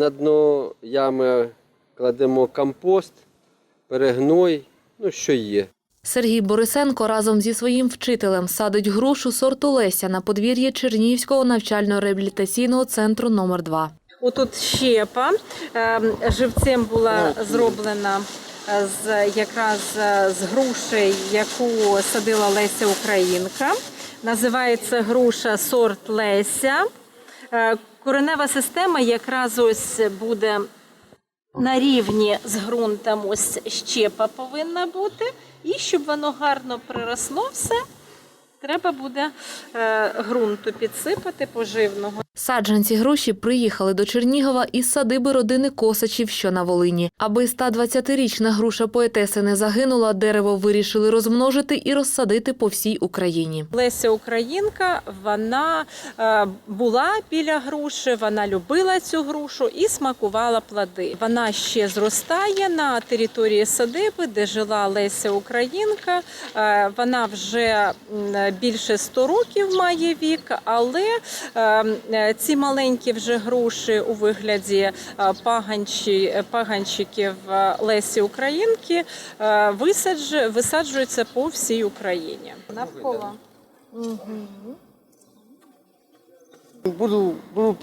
На дно ями кладемо компост, перегной, ну що є. Сергій Борисенко разом зі своїм вчителем садить грушу сорту Леся на подвір'ї Чернігівського навчально-реабілітаційного центру номер 2 Отут щепа е, живцем була зроблена е, з якраз е, з груші, яку садила Леся Українка. Називається груша сорт Леся. Е, Коренева система якраз ось буде на рівні з ґрунтом. Ось щепа повинна бути. І щоб воно гарно приросло все, треба буде е, ґрунту підсипати поживного. Саджанці груші приїхали до Чернігова із садиби родини Косачів, що на Волині. Аби 120-річна груша поетеси не загинула, дерево вирішили розмножити і розсадити по всій Україні. Леся Українка вона е, була біля груші, вона любила цю грушу і смакувала плоди. Вона ще зростає на території садиби, де жила Леся Українка. Е, Вона вже більше 100 років має вік, але е, е, ці маленькі вже груші у вигляді е, паганчі, паганчиків е, Лесі Українки е, висаджуються по всій Україні. Навколо. Буду, буду.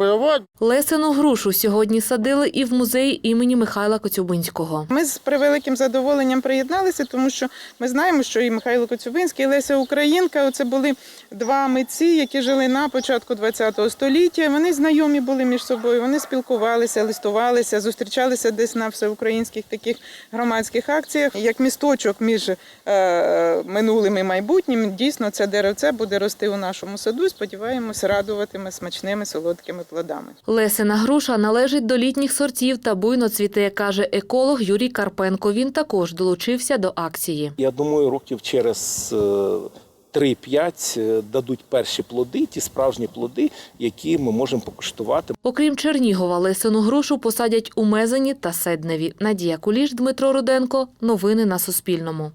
Лесину грушу сьогодні садили і в музеї імені Михайла Коцюбинського. Ми з превеликим задоволенням приєдналися, тому що ми знаємо, що і Михайло Коцюбинський, і Леся Українка це були два митці, які жили на початку ХХ століття. Вони знайомі були між собою, вони спілкувалися, листувалися, зустрічалися десь на всеукраїнських таких громадських акціях. Як місточок між е, минулим і майбутнім, дійсно це деревце буде рости у нашому саду. Сподіваємося, радуватиме смачними солодкими плодами. Лесина груша належить до літніх сортів та буйно цвіте, каже еколог Юрій Карпенко. Він також долучився до акції. Я думаю, років через е, 3-5 е, дадуть перші плоди, ті справжні плоди, які ми можемо покуштувати. Окрім Чернігова, лесину грушу посадять у Мезені та Седневі. Надія Куліш, Дмитро Руденко. Новини на Суспільному.